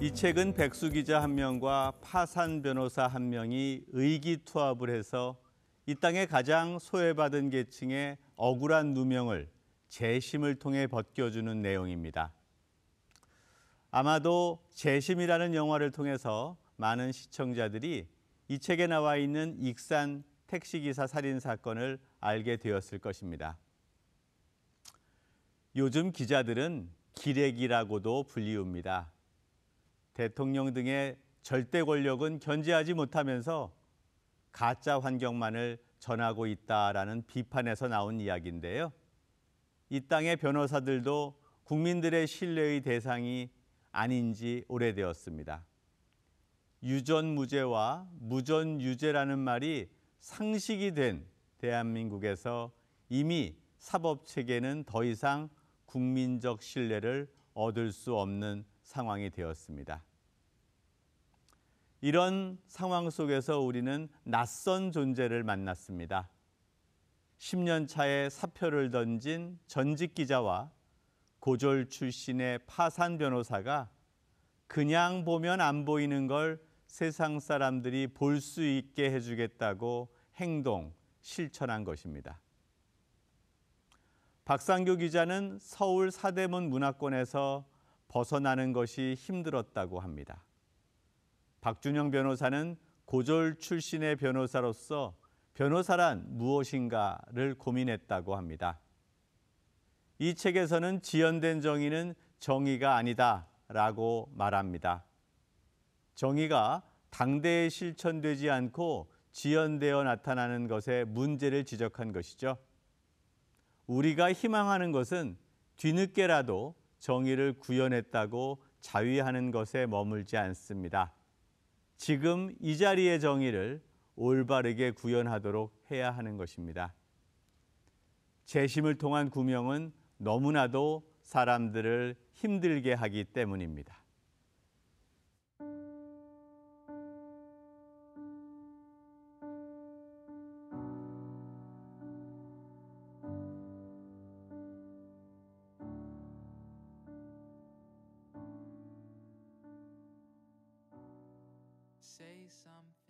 이 책은 백수 기자 한 명과 파산 변호사 한 명이 의기투합을 해서 이 땅의 가장 소외받은 계층의 억울한 누명을 재심을 통해 벗겨주는 내용입니다. 아마도 재심이라는 영화를 통해서 많은 시청자들이 이 책에 나와 있는 익산 택시기사 살인 사건을 알게 되었을 것입니다. 요즘 기자들은 기레기라고도 불리웁니다. 대통령 등의 절대 권력은 견제하지 못하면서 가짜 환경만을 전하고 있다라는 비판에서 나온 이야기인데요. 이 땅의 변호사들도 국민들의 신뢰의 대상이 아닌 지 오래되었습니다. 유전무죄와 무전유죄라는 말이 상식이 된 대한민국에서 이미 사법체계는 더 이상 국민적 신뢰를 얻을 수 없는 상황이 되었습니다. 이런 상황 속에서 우리는 낯선 존재를 만났습니다. 10년 차에 사표를 던진 전직 기자와 고졸 출신의 파산 변호사가 그냥 보면 안 보이는 걸 세상 사람들이 볼 수 있게 해주겠다고 행동, 실천한 것입니다. 박상규 기자는 서울 사대문 문화권에서 벗어나는 것이 힘들었다고 합니다. 박준영 변호사는 고졸 출신의 변호사로서 변호사란 무엇인가를 고민했다고 합니다. 이 책에서는 지연된 정의는 정의가 아니다 라고 말합니다. 정의가 당대에 실천되지 않고 지연되어 나타나는 것에 문제를 지적한 것이죠. 우리가 희망하는 것은 뒤늦게라도 정의를 구현했다고 자위하는 것에 머물지 않습니다. 지금 이 자리의 정의를 올바르게 구현하도록 해야 하는 것입니다. 재심을 통한 구명은 너무나도 사람들을 힘들게 하기 때문입니다. say something.